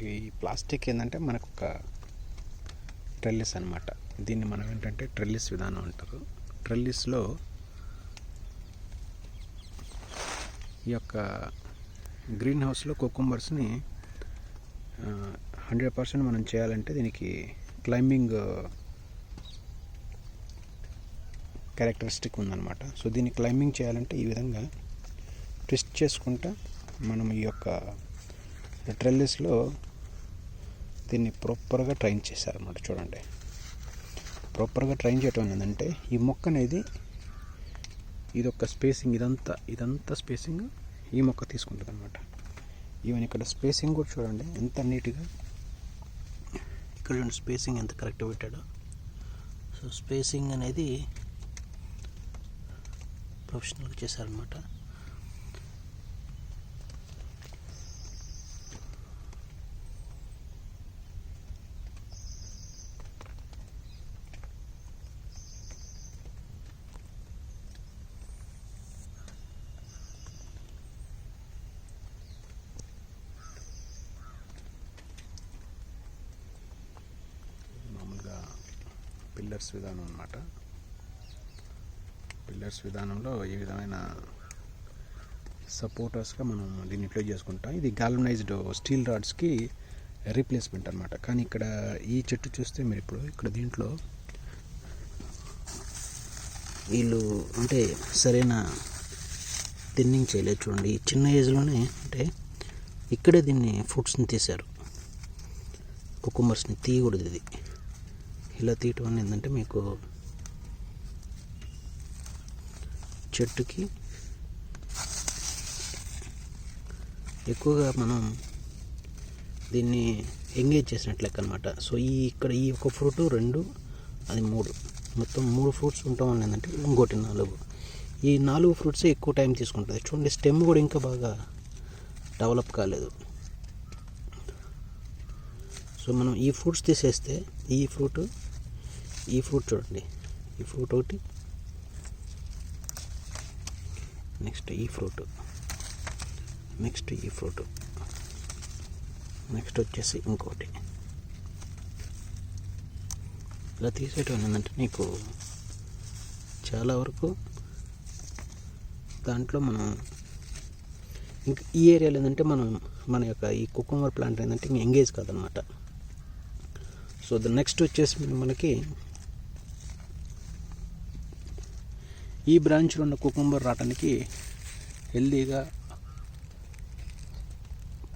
ఈ ప్లాస్టిక్ ఏంటంటే మనకు ఒక ట్రెల్లిస్ అనమాట దీన్ని మనం ఏంటంటే ట్రెల్లిస్ విధానం అంటారు. ట్రెల్లిస్లో ఈ యొక్క గ్రీన్ హౌస్లో కుకుంబర్స్ని హండ్రెడ్ పర్సెంట్ మనం చేయాలంటే దీనికి క్లైంబింగ్ క్యారెక్టరిస్టిక్ ఉందన్నమాట. సో దీన్ని క్లైంబింగ్ చేయాలంటే ఈ విధంగా ట్విస్ట్ చేసుకుంటా మనం ఈ యొక్క ట్రెల్లిస్లో దీన్ని ప్రాపర్గా ట్రైన్ చేశారన్నమాట చూడండి. ప్రాపర్గా ట్రైన్ చేయటం ఏంటంటే ఈ మొక్క అనేది ఇదొక స్పేసింగ్ ఇదంతా ఇదంతా స్పేసింగ్ ఈ మొక్క తీసుకుంటుంది అనమాట ఈవెన్ ఇక్కడ స్పేసింగ్ కూడా చూడండి ఎంత నీట్గా ఇక్కడ చూడండి స్పేసింగ్ ఎంత కరెక్ట్ పెట్టాడో. సో స్పేసింగ్ అనేది ప్రొఫెషనల్గా చేశారనమాట మామూలుగా పిల్లర్స్ విధానం అన్నమాట. పిల్లర్స్ విధానంలో ఈ విధమైన సపోర్టర్స్గా మనం దీన్ని అప్లై చేసుకుంటాం. ఇది గాల్వనైజ్డ్ స్టీల్ రాడ్స్కి రీప్లేస్మెంట్ అనమాట కానీ ఇక్కడ ఈ చెట్టు చూస్తే మీరు ఇప్పుడు ఇక్కడ దీంట్లో వీళ్ళు అంటే సరైన థిన్నింగ్ చేయలేదు చూడండి. చిన్న ఏజ్లోనే అంటే ఇక్కడే దీన్ని ఫ్రూట్స్ని తీశారు. కుకుంబర్స్ని తీయకూడదు ఇది. ఇలా తీయటం వల్ల ఏంటంటే మీకు చెట్టుకి ఎక్కువగా మనం దీన్ని ఎంగేజ్ చేసినట్లు లెక్క అనమాట సో ఈ ఇక్కడ ఈ ఒక ఫ్రూట్ రెండు అది మూడు. మొత్తం మూడు ఫ్రూట్స్ ఉండటం వల్ల ఏంటంటే ఇంకోటి నాలుగు. ఈ నాలుగు ఫ్రూట్స్ ఎక్కువ టైం తీసుకుంటుంది? చూడండి స్టెమ్ కూడా ఇంకా బాగా డెవలప్ కాలేదు. సో మనం ఈ ఫ్రూట్స్ తీసేస్తే ఈ ఫ్రూట్ ఈ ఫ్రూట్ చూడండి. ఈ ఫ్రూట్ ఒకటి. నెక్స్ట్ ఈ ఫ్రూట్ నెక్స్ట్ ఈ ఫ్రూట్ నెక్స్ట్ వచ్చేసి ఇంకోటి ఇలా తీసేయటం ఏంటంటే నీకు చాలా వరకు దాంట్లో మనం ఇంకా ఈ ఏరియాలో ఏంటంటే మనం మన యొక్క ఈ కుకుంబర్ ప్లాంట్ ఏంటంటే ఎంగేజ్ కాదనమాట. సో ద నెక్స్ట్ వచ్చేసి మనకి ఈ బ్రాంచ్లో ఉన్న కుకుంబర్ రావటానికి హెల్దీగా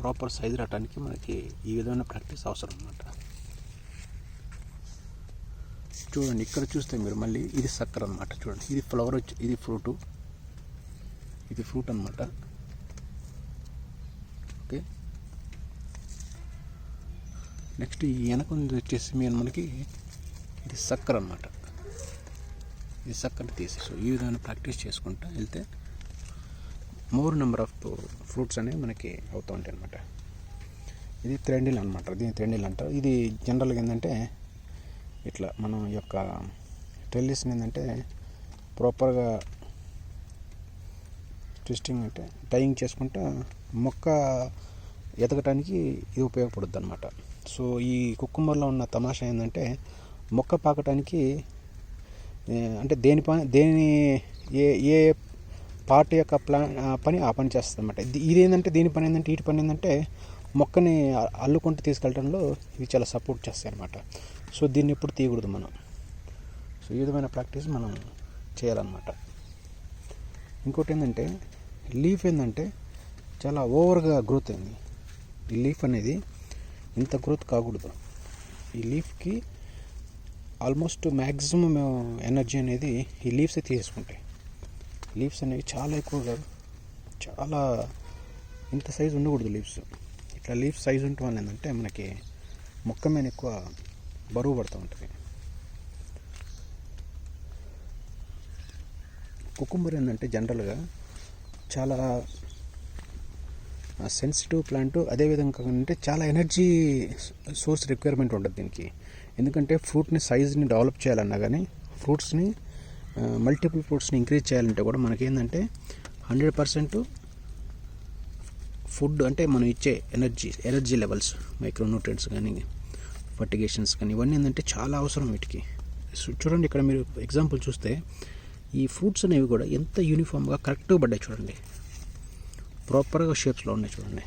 ప్రాపర్ సైజ్ రావడానికి మనకి ఈ విధమైన ప్రాక్టీస్ అవసరం అన్నమాట. చూడండి ఇక్కడ చూస్తే మీరు మళ్ళీ ఇది సక్కర అనమాట చూడండి ఇది ఫ్లవర్ వచ్చి ఇది ఫ్రూటు ఇది ఫ్రూట్ అనమాట ఓకే. నెక్స్ట్ ఈ వెనక ఉంది వచ్చేసి మీరు మనకి ఇది సక్కర అనమాట ఇది సక్కర తీసి. సో ఈ విధంగా ప్రాక్టీస్ చేసుకుంటా వెళ్తే మోర్ నెంబర్ ఆఫ్ ఫ్రూట్స్ అనేవి మనకి అవుతూ ఉంటాయి అనమాట ఇది త్రెండిల్ అనమాట దీన్ని త్రెండిల్ అంటారు. ఇది జనరల్గా ఏంటంటే ఇట్లా మనం ఈ యొక్క ట్రెల్లిస్ని ఏంటంటే ప్రాపర్గా ట్విస్టింగ్ అంటే టైయింగ్ చేసుకుంటే మొక్క ఎదగటానికి ఇది ఉపయోగపడుద్ది అనమాట సో ఈ కుక్కుమర్లో ఉన్న తమాషా ఏంటంటే మొక్క పాకటానికి అంటే దేని పని దేని ఏ ఏ పార్ట్ యొక్క ప్లాన్ ఆ పని ఆ పని చేస్తుంది అనమాట ఇది ఏంటంటే దీని పని ఏంటంటే ఇటు పని ఏంటంటే మొక్కని అల్లుకుంటూ తీసుకెళ్ళడంలో ఇవి చాలా సపోర్ట్ చేస్తాయి అనమాట సో దీన్ని ఎప్పుడు తీయకూడదు మనం. సో ఈ విధమైన ప్రాక్టీస్ మనం చేయాలన్నమాట. ఇంకోటి ఏంటంటే లీఫ్ ఏంటంటే చాలా ఓవర్గా గ్రోత్ అయింది. ఈ లీఫ్ అనేది ఇంత గ్రోత్ కాకూడదు. ఈ లీఫ్కి ఆల్మోస్ట్ మ్యాక్సిమం ఎనర్జీ అనేది ఈ లీవ్స్ తీసుకుంటాయి లీవ్స్ అనేవి చాలా ఎక్కువగా చాలా ఇంత సైజు ఉండకూడదు లీవ్స్. ఇట్లా లీవ్స్ సైజు ఉండటం వల్ల ఏంటంటే మనకి మొక్క మీద ఎక్కువ బరువు పడుతూ ఉంటుంది. కుకుంబర్ ఏంటంటే జనరల్గా చాలా సెన్సిటివ్ ప్లాంట్ అదేవిధంగా అంటే చాలా ఎనర్జీ సోర్స్ రిక్వైర్మెంట్ ఉంటుంది దీనికి. ఎందుకంటే ఫ్రూట్ని సైజ్ని డెవలప్ చేయాలన్నా కానీ ఫ్రూట్స్ని మల్టిపుల్ ఫ్రూట్స్ని ఇంక్రీజ్ చేయాలంటే కూడా మనకేంటంటే హండ్రెడ్ పర్సెంట్ ఫుడ్ అంటే మనం ఇచ్చే ఎనర్జీ ఎనర్జీ లెవెల్స్ మైక్రోన్యూట్రియంట్స్ కానీ ఫర్టిగేషన్స్ కానీ ఇవన్నీ ఏంటంటే చాలా అవసరం వీటికి. చూడండి ఇక్కడ మీరు ఎగ్జాంపుల్ చూస్తే ఈ ఫ్రూట్స్ అనేవి కూడా ఎంత యూనిఫామ్గా కరెక్ట్గా పడ్డాయి చూడండి. ప్రాపర్గా షేప్స్లో ఉన్నాయి చూడండి.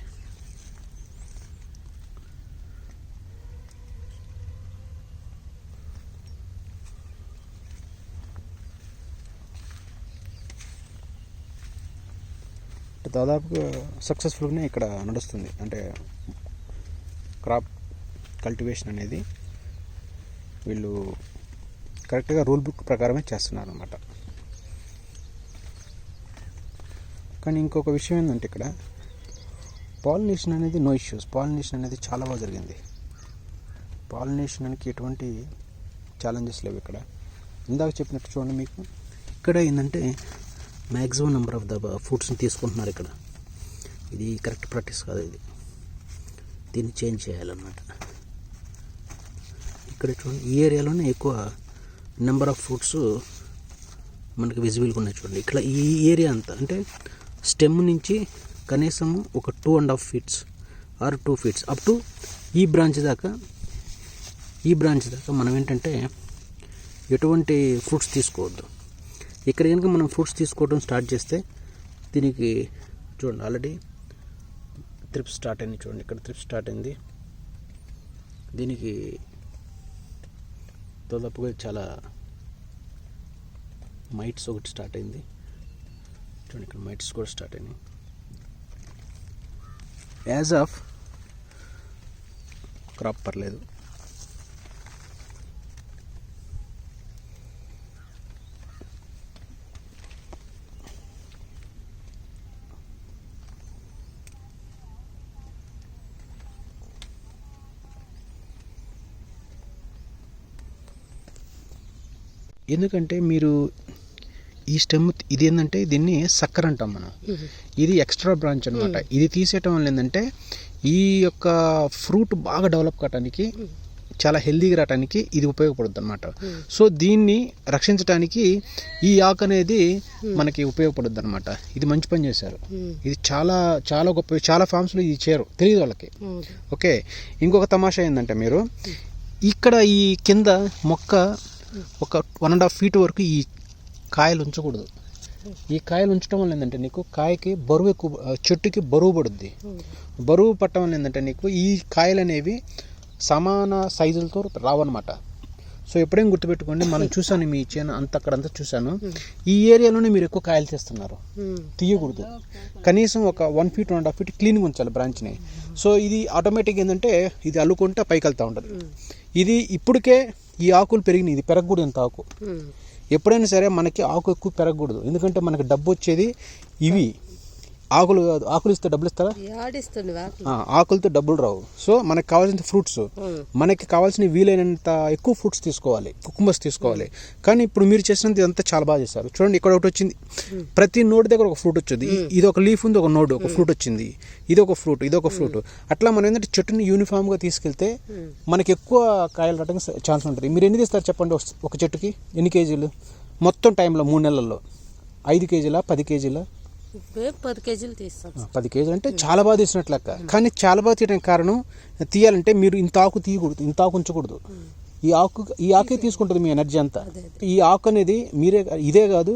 దాదాపుగా సక్సెస్ఫుల్గానే ఇక్కడ నడుస్తుంది. అంటే క్రాప్ కల్టివేషన్ అనేది వీళ్ళు కరెక్ట్గా రూల్ బుక్ ప్రకారమే చేస్తున్నారు అనమాట కానీ ఇంకొక విషయం ఏంటంటే ఇక్కడ పాలినేషన్ అనేది నో ఇష్యూస్ పాలినేషన్ అనేది చాలా బాగా జరిగింది. పాలినేషన్కి ఎటువంటి ఛాలెంజెస్ లేవు ఇక్కడ. ఇందాక చెప్పినట్టు చూడండి మీకు. ఇక్కడ ఏంటంటే మ్యాక్సిమం నెంబర్ ఆఫ్ ద ఫ్రూట్స్ని తీసుకుంటున్నారు ఇక్కడ. ఇది కరెక్ట్ ప్రాక్టీస్ కాదు ఇది. దీన్ని చేంజ్ చేయాలన్నమాట. ఇక్కడ చూడండి ఈ ఏరియాలోనే ఎక్కువ నెంబర్ ఆఫ్ ఫ్రూట్స్ మనకి విజిబుల్గా ఉన్నాయి చూడండి. ఇక్కడ ఈ ఏరియా అంతా అంటే స్టెమ్ నుంచి కనీసం ఒక two and half feets or two feets up to ఈ బ్రాంచ్ దాకా ఈ బ్రాంచ్ దాకా మనం ఏంటంటే ఎటువంటి ఫ్రూట్స్ తీసుకోవద్దు. ఇక్కడ కనుక మనం ఫ్రూట్స్ తీసుకోవడం స్టార్ట్ చేస్తే దీనికి చూడండి ఆల్రెడీ ట్రిప్ స్టార్ట్ అయింది చూడండి ఇక్కడ ట్రిప్ స్టార్ట్ అయింది. దీనికి దాదాపుగా చాలా మైట్స్ ఒకటి స్టార్ట్ అయింది. చూడండి ఇక్కడ మైట్స్ కూడా స్టార్ట్ అయినాయి. యాజ్ ఆఫ్ క్రాప్ పర్లేదు. ఎందుకంటే మీరు ఈ స్టెమ్ ఇది ఏంటంటే దీన్ని సక్కర్ అంటాం మనం. ఇది ఎక్స్ట్రా బ్రాంచ్ అనమాట ఇది తీసేయటం వల్ల ఏంటంటే ఈ యొక్క ఫ్రూట్ బాగా డెవలప్ కావడానికి చాలా హెల్దీగా రావడానికి ఇది ఉపయోగపడుతుంది అనమాట సో దీన్ని రక్షించడానికి ఈ ఆకు అనేది మనకి ఉపయోగపడుద్ది అనమాట ఇది మంచి పని చేశారు. ఇది చాలా చాలా గొప్ప చాలా ఫామ్స్లో ఇది చేయరు తెలియదు వాళ్ళకి. ఓకే. ఇంకొక తమాషా ఏంటంటే మీరు ఇక్కడ ఈ కింద మొక్క ఒక వన్ అండ్ హాఫ్ ఫీట్ వరకు ఈ కాయలు ఉంచకూడదు. ఈ కాయలు ఉంచడం వల్ల ఏంటంటే నీకు కాయకి బరువు ఎక్కువ చెట్టుకి బరువు పడుద్ది. బరువు పట్టడం వల్ల ఏంటంటే నీకు ఈ కాయలు అనేవి సమాన సైజులతో రావన్నమాట. సో ఎప్పుడేం గుర్తుపెట్టుకోండి మనం చూసాను మీ చేను అంత అక్కడంతా చూశాను. ఈ ఏరియాలోనే మీరు ఎక్కువ కాయలు తీస్తున్నారు తీయకూడదు. కనీసం ఒక one feet one and half feet క్లీన్గా ఉంచాలి బ్రాంచ్ని. సో ఇది ఆటోమేటిక్ ఏంటంటే ఇది అల్లుకుంటే పైకి వెళ్తూ ఉంటుంది. ఇది ఇప్పటికే ఈ ఆకులు పెరిగినాయి. ఇది పెరగకూడదు ఇంత ఆకు. ఎప్పుడైనా సరే మనకి ఆకు ఎక్కువ పెరగకూడదు. ఎందుకంటే మనకి డబ్బు వచ్చేది ఇవి. ఆకులు కాదు ఆకులు ఇస్తే డబ్బులు ఇస్తారా ఆకులతో డబ్బులు రావు. సో మనకి కావాల్సిన ఫ్రూట్స్ మనకి కావాల్సిన వీలైనంత ఎక్కువ ఫ్రూట్స్ తీసుకోవాలి కుకుంబర్స్ తీసుకోవాలి. కానీ ఇప్పుడు మీరు చేసినంత ఇదంతా చాలా బాగా చేశారు. చూడండి ఇక్కడ ఒకటి వచ్చింది. ప్రతి నోట్ దగ్గర ఒక ఫ్రూట్ వచ్చింది. ఇది ఒక లీఫ్ ఉంది ఒక నోడ్ ఒక ఫ్రూట్ వచ్చింది. ఇది ఒక ఫ్రూట్ ఇది ఒక ఫ్రూట్ అట్లా మనం ఏంటంటే చెట్టుని యూనిఫామ్గా తీసుకెళ్తే మనకి ఎక్కువ కాయలు రావడానికి ఛాన్స్ ఉంటుంది. మీరు ఎన్ని తీస్తారు చెప్పండి ఒక- చెట్టుకి? ఎన్ని కేజీలు? మొత్తం టైంలో మూడు నెలల్లో. ఐదు కేజీలా పది కేజీలా? పది కేజీలు తీస్తాం. పది కేజీలు అంటే చాలా బాగా తీసినట్లు లెక్క కానీ చాలా బాగా తీయడానికి కారణం తీయాలంటే మీరు ఇంత ఆకు తీయకూడదు ఇంత ఆకు ఉంచకూడదు. ఈ ఆకు ఈ ఆకే తీసుకుంటుంది మీ ఎనర్జీ అంతా. ఈ ఆకు అనేది మీరే ఇదే కాదు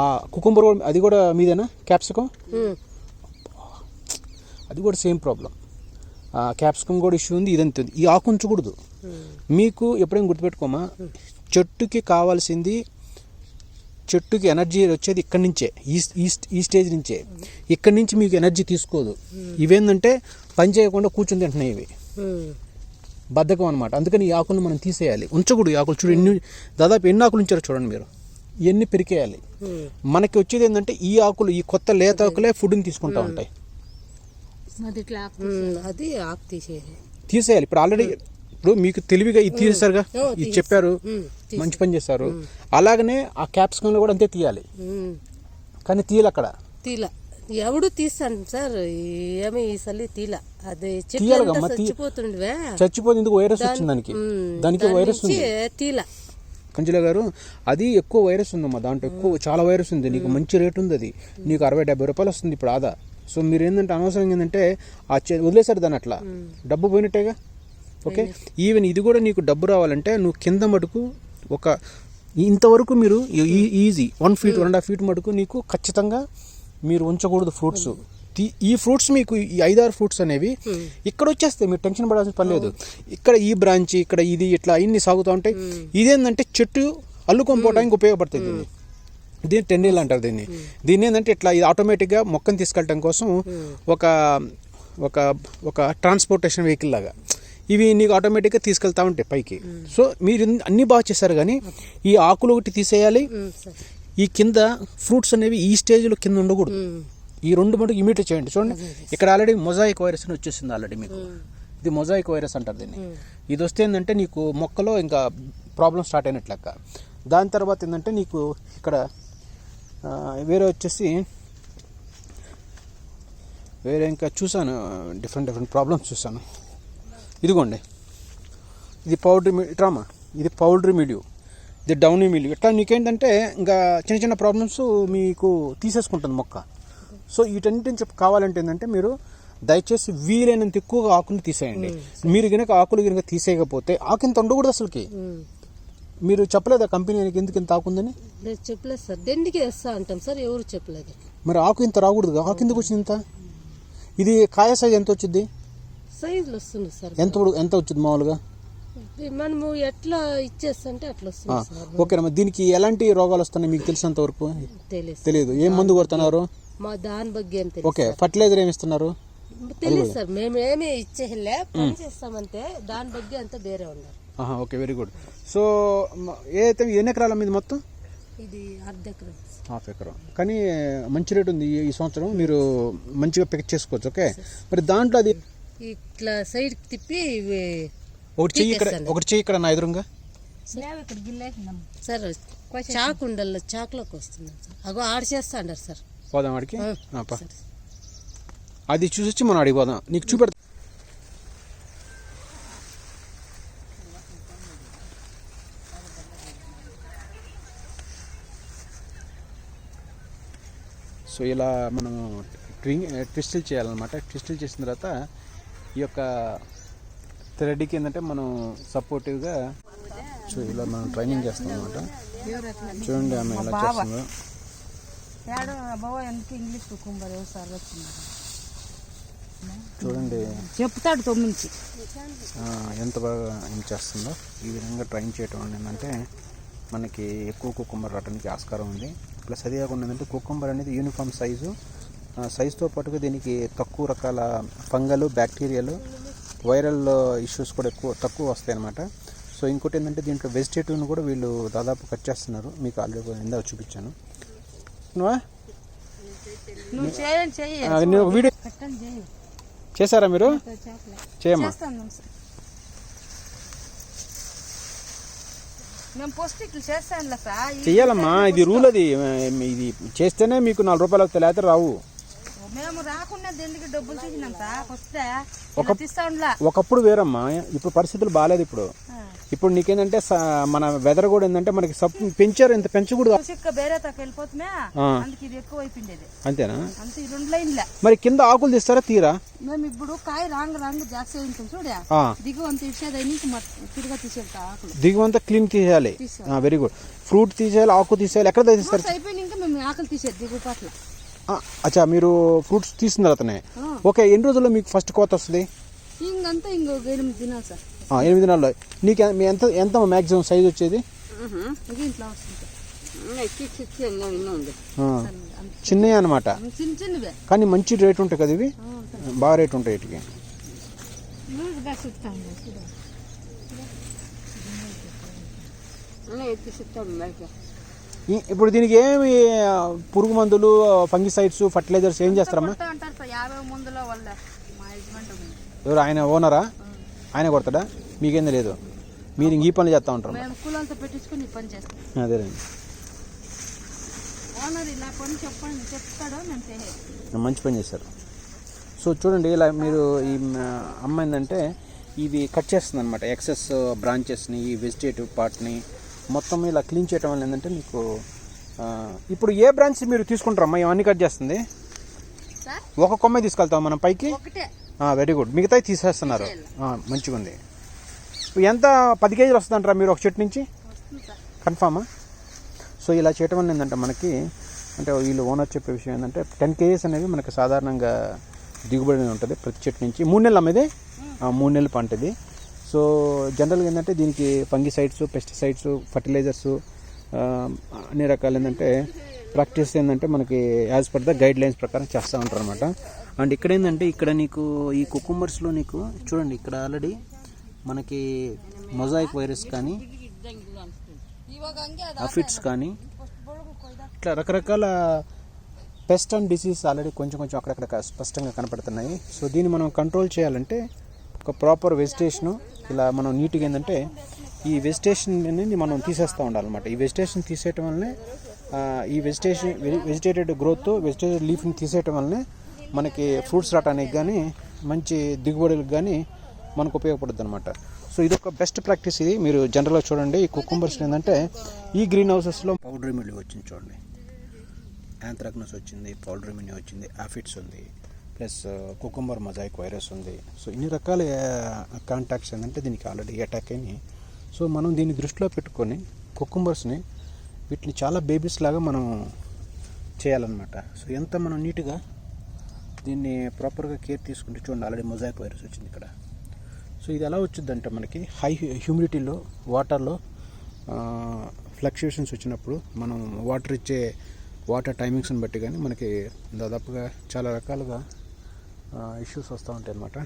ఆ కుకుంబర్ అది కూడా మీదేనా? క్యాప్సికం అది కూడా సేమ్ ప్రాబ్లం క్యాప్సికం కూడా ఇష్యూ ఉంది ఇదంతా ఉంది. ఈ ఆకు ఉంచకూడదు. మీకు ఎప్పుడైనా గుర్తుపెట్టుకోమా? చెట్టుకి కావాల్సింది చెట్టుకి ఎనర్జీ వచ్చేది ఇక్కడి నుంచే ఈ ఈ ఈ స్టేజ్ నుంచే. ఇక్కడి నుంచి మీకు ఎనర్జీ తీసుకోదు. ఇవేంటంటే పని చేయకుండా కూర్చుని తింటున్నాయి ఇవి. బద్ధకం అనమాట అందుకని ఈ ఆకులను మనం తీసేయాలి. ఉంచకూడదు ఈ ఆకులు. చూడు ఎన్ని దాదాపు ఎన్ని ఆకులు ఉంచారో చూడండి మీరు. ఇవన్నీ పెరికేయాలి మనకి వచ్చేది ఏంటంటే ఈ ఆకులు ఈ కొత్త లేత ఆకులే ఫుడ్ని తీసుకుంటా ఉంటాయి. అది ఆకు తీసేది తీసేయాలి. ఇప్పుడు ఆల్రెడీ ఇప్పుడు మీకు తెలివిగా ఇది తీసేశారుగా? ఇది చెప్పారు. మంచి పని చేశారు. అలాగనే ఆ క్యాప్సికంలో కూడా అంతే తీయాలి. కానీ తీయాలి అక్కడ. తీల. ఎవడు తీస్తాను సార్? ఏమి ఈ సలి తీల. అది చచ్చిపోతుండవే. చచ్చిపోతే ఎందుకు వైరస్ వచ్చింది దానికి దానికి దాని వైరస్ తీల. కంజిల గారు అది ఎక్కువ వైరస్ ఉందమ్మా దాంట్లో ఎక్కువ చాలా వైరస్ ఉంది. నీకు మంచి రేట్ ఉంది అది. నీకు అరవై డెబ్బై రూపాయలు వస్తుంది ఇప్పుడు ఆదా. సో మీరు ఏంటంటే అనవసరంగా ఏంటంటే ఆ చే వదిలేశారు దాన్ని అట్లా. డబ్బు పోయినట్టేగా? ఓకే? ఈవెన్ ఇది కూడా నీకు డబ్బు రావాలంటే నువ్వు కింద మటుకు ఒక ఇంతవరకు మీరు ఈ- easy one feet one and half feet మటుకు నీకు ఖచ్చితంగా మీరు ఉంచకూడదు ఫ్రూట్స్ ఈ ఫ్రూట్స్ మీకు ఈ ఐదారు ఫ్రూట్స్ అనేవి ఇక్కడ వచ్చేస్తాయి. మీరు టెన్షన్ పడాల్సిన పని లేదు. ఇక్కడ ఈ బ్రాంచ్ ఇక్కడ ఇది ఇట్లా ఇన్ని సాగుతూ ఉంటాయి. ఇదేంటంటే చెట్టు అల్లుకొని పోవడానికి ఉపయోగపడుతుంది దీన్ని. టెన్నీలు అంటారు దీన్ని. దీన్ని ఏంటంటే ఇట్లా ఇది ఆటోమేటిక్గా మొక్కను తీసుకెళ్ళటం కోసం ఒక ఒక ఒక ట్రాన్స్పోర్టేషన్ వెహికల్ లాగా. ఇవి నీకు ఆటోమేటిక్గా తీసుకెళ్తా ఉంటాయి పైకి. సో మీరు అన్ని బాగా చేశారు కానీ ఈ ఆకులు ఒకటి తీసేయాలి. ఈ కింద ఫ్రూట్స్ అనేవి ఈ స్టేజ్లో కింద ఉండకూడదు. ఈ రెండు మటుకు ఇమీడియట్ చేయండి. చూడండి. ఇక్కడ ఆల్రెడీ మొజాయిక్ వైరస్ అని వచ్చేసింది ఆల్రెడీ మీకు. ఇది మొజాయిక్ వైరస్ అంటారు దీన్ని. ఇది వస్తే ఏంటంటే నీకు మొక్కలో ఇంకా ప్రాబ్లం స్టార్ట్ అయినట్లు లెక్క. దాని తర్వాత ఏంటంటే నీకు ఇక్కడ వేరే వచ్చేసి వేరే ఇంకా చూసాను డిఫరెంట్ డిఫరెంట్ ప్రాబ్లమ్స్ చూసాను ఇదిగోండి. ఇది పౌడర్ ట్రామా ఇది పౌడర్ మిలియూ ఇది డౌనీ మిలియూ ఇట్లా నీకేంటంటే ఇంకా చిన్న చిన్న ప్రాబ్లమ్స్ మీకు తీసేసుకుంటుంది మొక్క. సో వీటన్నిటిని చెప్పి కావాలంటే ఏంటంటే మీరు దయచేసి వీలైనంత ఎక్కువగా ఆకులు తీసేయండి. మీరు కనుక ఆకులు కనుక తీసేయకపోతే ఆకు ఇంత ఉండకూడదు అసలుకి. మీరు చెప్పలేదా కంపెనీకి ఎందుకు ఇంత ఆకుందని? లేదు చెప్పలేదు సార్. దెండికి వేస్తా అంటాం సార్? ఎవరు చెప్పలేదు. మరి ఆకు ఇంత రాకూడదు ఆకు ఎందుకు వచ్చింది ఇంత? ఇది కాయ సైజ్ ఎంత వచ్చింది? సైజులు వస్తుంది సార్ ఎంత పొడుగు- ఎంత వచ్చింది మామూలుగా ఇది మనము ఎట్లా ఇచ్చేస్తుంటే అట్లా ఆ, వస్తుంది సార్ ఓకేనమ్మా దీనికి ఎలాంటి రోగాలు వస్తున్నాయి మీకు తెలిసినంత వరకు తెలియదు తెలియదు ఏం మందు కొడుతున్నారు మా దాని ಬಗ್ಗೆ ఏం తెలియదు ఓకే ఫర్టిలైజర్ ఏమి ఇస్తున్నారు తెలియదు సార్ మేము ఏమి ఇచ్చేలే పని చేస్తామంతే దాని ಬಗ್ಗೆ అంతా ಬೇರೆ ఉన్నారు ఆహా, ఓకే వెరీ గుడ్ సో మ- ఏదైతే ఎన్ని ఎకరాల మీద మొత్తం ఇది అర్ధ ఎకరం హాఫ్ ఎకరం కానీ మంచి రేట్ ఉంది ఈ- ఈ సంవత్సరం మీరు మంచిగా పిక్ చేసుకోవచ్చు ఓకే మరి దాంట్లో అది ఇట్లా సైడ్ తిప్పి ఒకటి చెయ్యి ఇక్కడ. ఒకటి చెయ్యి ఇక్కడ నా ఎదురుగా. సార్ చాకు ఉండాలి చాకులోకి వస్తుంది సార్. అగో ఆడ చేస్తా అంటారు సార్. పోదాం వాడికి ఆ, ఆ, పా. సరే. అది చూసొచ్చి మనం అడిగి పోదాం. నీకు చూపెడతా. సో ఇలా మనం ట్వింగ్ ట్విస్టిల్ చేయాలన్నమాట. ట్విస్టిల్ చేసిన తర్వాత ఈ యొక్క థ్రెడ్కి ఏంటంటే మనం సపోర్టివ్గా సో ఇలా మనం ట్రైనింగ్ చేస్తాం అనమాట చూడండి ఆమె ఎలా చేస్తుందో. చూడండి. చెప్తాడు తొమ్మిది ఎంత బాగా ఏం చేస్తుందో. ఈ విధంగా ట్రైన్ చేయటం ఏంటంటే మనకి ఎక్కువ కుకుంబర్ రావడానికి ఆస్కారం ఉంది. ప్లస్ అదే కాకుండా ఏంటంటే కుకుంబర్ అనేది యూనిఫామ్ సైజు సైజుతో పాటుగా దీనికి తక్కువ రకాల ఫంగలు బ్యాక్టీరియాలు వైరల్ ఇష్యూస్ కూడా ఎక్కువ తక్కువ వస్తాయి అన్నమాట సో ఇంకోటి ఏంటంటే దీంట్లో వెజిటేటివ్ని కూడా వీళ్ళు దాదాపు కట్ చేస్తున్నారు. మీకు ఆల్రెడీ ఇందాక చూపించాను. నువ్వా? వీడియో చేశారా మీరు? చేయమ్మా. చెయ్యాలమ్మా. ఇది రూల్ అది. ఇది చేస్తేనే మీకు నాలుగు రూపాయలు లేకపోతే రావు. మేము రాకుండా ఎందుకు డబ్బులు తీసినాం సార్? వస్తే ఒక తీస్తా ఉండలా ఒకప్పుడు వేరమ్మా ఇప్పుడు పరిస్థితులు బాగాలేదు ఇప్పుడు. ఇప్పుడు నీకేంటంటే స- మన వెదర్ కూడా ఏంటంటే మనకి సప్ పెంచారు ఇంత పెంచకూడదు. అంతేనా? అంతే ఈ రెండు లైన్లే మరి కింద ఆకులు తీస్తారా తీరా? మేము ఇప్పుడు కాయ రాంగ్ రాంగ్ జాస్తి అయింటాం చూడే. ఆ, దిగు అంత ఇచ్చేది నీకు తిరిగా తీసేళ్తా ఆకులు. దిగువంతా క్లీన్ తీసేయాలి. వెరీ గుడ్ ఫ్రూట్ తీసేయాలి ఆకు తీసేయాలి ఎక్కడ తీస్తారు ఫ్రూట్స్ అయిపోయిన ఇంకా మేము ఆకులు తీసేది దిగు పాటలు. అచ్చా మీరు ఫ్రూట్స్ తీసిన తర్వాతనే? ఓకే ఎన్ని రోజుల్లో మీకు ఫస్ట్ కోత వస్తుంది? ఇంకంతా ఇంకొక ఎనిమిది దినాలు సార్. ఎనిమిది నెలలు నీకు ఎంత ఎంత మ్యాక్సిమం సైజ్ వచ్చేది? చిన్నవి అనమాట కానీ మంచి రేట్ ఉంటాయి కదా ఇవి? బాగా రేట్ ఉంటాయి వీటికి. ఈ- ఇప్పుడు దీనికి ఏమి పురుగు మందులు ఫంగిసైడ్స్ ఫర్టిలైజర్స్ ఏం చేస్తారమ్మా? ఎవరు ఆయన ఓనరా? ఆయన కొడతాడా? మీకేంది లేదు మీరు ఇంక ఈ పనులు చేస్తూ ఉంటారు అదేనండి మంచి పని చేశారు. సో చూడండి ఇలా మీరు ఈ అమ్మ ఏంటంటే ఇవి కట్ చేస్తుంది అనమాట ఎక్సెస్ బ్రాంచెస్ని ఈ వెజిటేటివ్ పార్ట్ని మొత్తం ఇలా క్లీన్ చేయడం వల్ల ఏంటంటే మీకు ఇప్పుడు ఏ బ్రాంచ్ మీరు తీసుకుంటారమ్మా? ఇవన్నీ కట్ చేస్తుంది. ఒక కొమ్మే తీసుకెళ్తాం మనం పైకి? వెరీ గుడ్ మిగతాయి తీసేస్తున్నారు. మంచిగా ఉంది. ఎంత పది కేజీలు వస్తుందంటారా మీరు ఒక చెట్టు నుంచి? కన్ఫామా? సో ఇలా చేయటం వల్ల ఏంటంటే మనకి అంటే వీళ్ళు ఓనర్ చెప్పే విషయం ఏంటంటే టెన్ కేజీస్ అనేవి మనకి సాధారణంగా దిగుబడి అనేది ఉంటుంది ప్రతి చెట్టు నుంచి. మూడు నెలలు అమ్మేది మూడు నెలల పంట ఇది. సో జనరల్గా ఏంటంటే దీనికి ఫంగిసైడ్స్ పెస్టిసైడ్స్ ఫర్టిలైజర్స్ అన్ని రకాలు ఏంటంటే ప్రాక్టీస్ ఏంటంటే మనకి as per the guidelines ప్రకారం చేస్తూ ఉంటారు అనమాట అండ్ ఇక్కడ ఏంటంటే ఇక్కడ నీకు ఈ కుకుంబర్స్లో నీకు చూడండి ఇక్కడ ఆల్రెడీ మనకి మొజాయిక్ వైరస్ కానీ అఫిట్స్ కానీ ఇట్లా రకరకాల పెస్ట్ అండ్ డిసీజ్ ఆల్రెడీ కొంచెం కొంచెం అక్కడక్కడ స్పష్టంగా కనపడుతున్నాయి. సో దీన్ని మనం కంట్రోల్ చేయాలంటే ఒక ప్రాపర్ వెజిటేషను ఇలా మనం నీట్గా ఏంటంటే ఈ వెజిటేషన్ అనేది మనం తీసేస్తూ ఉండాలన్నమాట. ఈ వెజిటేషన్ తీసేయటం వల్లనే ఈ వెజిటేషన్ వెజిటేటెడ్ గ్రోత్ వెజిటేటెడ్ లీఫ్ని తీసేయటం వల్లనే మనకి ఫ్రూట్స్ రావడానికి కానీ మంచి దిగుబడులకు కానీ మనకు ఉపయోగపడుతుంది అనమాట సో ఇది ఒక బెస్ట్ ప్రాక్టీస్ ఇది. మీరు జనరల్గా చూడండి. ఈ కుకుంబర్స్ ఏంటంటే ఈ గ్రీన్ హౌసెస్లో పౌడర్ మిల్లి వచ్చింది చూడండి. యాంథ్రాక్నస్ వచ్చింది పౌడర్ మినీ వచ్చింది ఆఫిట్స్ ఉంది. ప్లస్ కుకుంబర్ మజాయిక్ వైరస్ ఉంది. సో ఇన్ని రకాల కాంటాక్ట్స్ ఏంటంటే దీనికి ఆల్రెడీ అటాక్ అయినాయి. సో మనం దీన్ని దృష్టిలో పెట్టుకొని కుకుంబర్స్ని వీటిని చాలా బేబీస్ లాగా మనం చేయాలన్నమాట. సో ఎంత మనం నీట్గా దీన్ని ప్రాపర్గా కేర్ తీసుకుంటే చూడండి ఆల్రెడీ మొజాయిక్ వైరస్ వచ్చింది ఇక్కడ. సో ఇది ఎలా వచ్చిందంటే మనకి హై హ్యూమిడిటీలో వాటర్లో ఫ్లక్చుయేషన్స్ వచ్చినప్పుడు మనం వాటర్ ఇచ్చే వాటర్ టైమింగ్స్ని బట్టి కానీ మనకి దాదాపుగా చాలా రకాలుగా ఇష్యూస్ వస్తూ ఉంటాయి అన్నమాట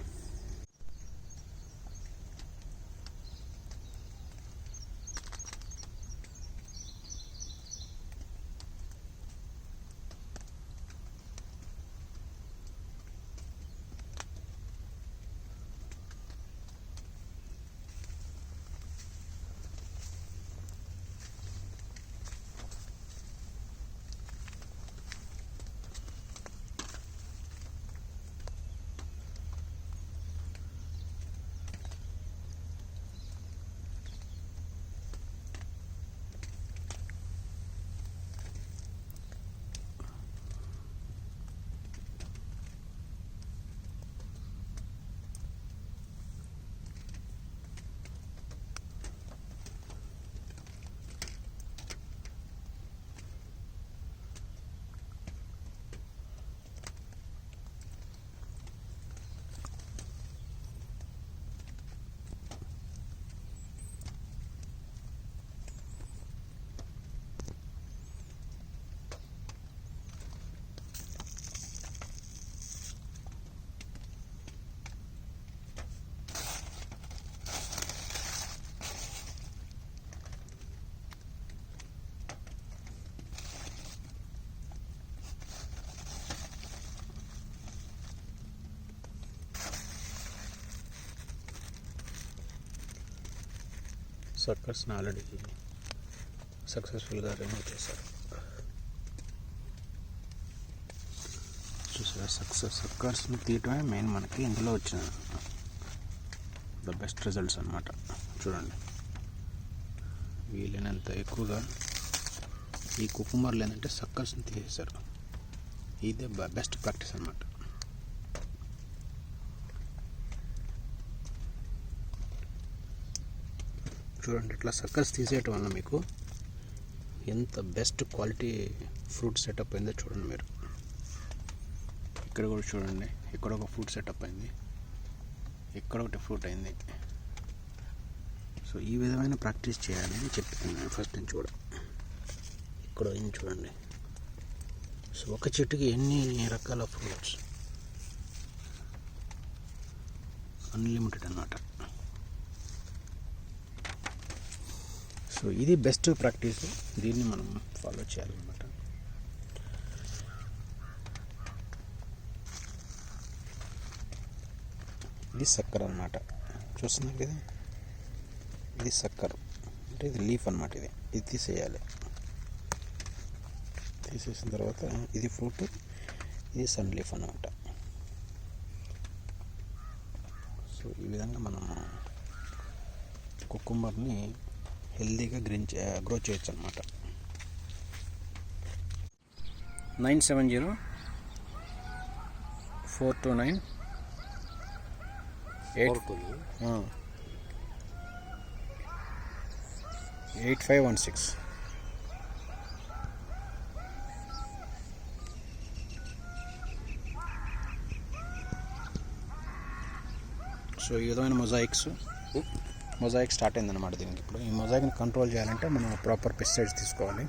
సర్కస్ని ఆల్రెడీ సక్సెస్ఫుల్గా రిమూవ్ చేశారు. చూసారా? సక్సెస్ సర్కర్స్ని తీయటమే మెయిన్ మనకి ఇందులో వచ్చిన ద బెస్ట్ రిజల్ట్స్ అనమాట చూడండి. వీలైనంత ఎక్కువగా ఈ కుకుమర్లు ఏంటంటే సక్కర్స్ని తీసేశారు. ఇదే బెస్ట్ ప్రాక్టీస్ అనమాట చూడండి ఇట్లా సక్కర్స్ తీసేయటం వల్ల మీకు ఎంత బెస్ట్ క్వాలిటీ ఫ్రూట్ సెటప్ అయిందో చూడండి మీరు. ఇక్కడ కూడా చూడండి ఇక్కడ ఒక ఫ్రూట్ సెటప్ అయింది ఇక్కడ ఒకటి ఫ్రూట్ అయింది. సో ఈ విధమైన ప్రాక్టీస్ చేయాలి అని చెప్తున్నాను. ఫస్ట్ నుంచి కూడా. ఇక్కడ అయింది చూడండి. సో ఒక చెట్టుకి ఎన్ని రకాల ఫ్రూట్స్ అన్లిమిటెడ్ అన్నమాట. సో ఇది బెస్ట్ ప్రాక్టీస్ దీన్ని మనం ఫాలో చేయాలన్నమాట. ఇది సక్కర్ అన్నమాట. చూస్తున్నారు కదా? ఇది సక్కర్ అంటే ఇది లీఫ్ అన్నమాట ఇది. ఇది తీసేయాలి. తీసేసిన తర్వాత ఇది ఫ్రూట్ ఇది సన్ లీఫ్ అన్నమాట. సో ఈ విధంగా మనం కుకుంబర్ని హెల్దీగా గ్రీన్ గ్రో చేయొచ్చు అనమాట nine seven zero four two nine eight eight five one six. So ఈ విధమైన మొజాయిక్స్. మొజాయిక్ స్టార్ట్ అయిందన్నమాట దీనికి ఇప్పుడు. ఈ మొజాయిక్ని కంట్రోల్ చేయాలంటే మనం ప్రాపర్ పెస్టిసైడ్స్ తీసుకోవాలి.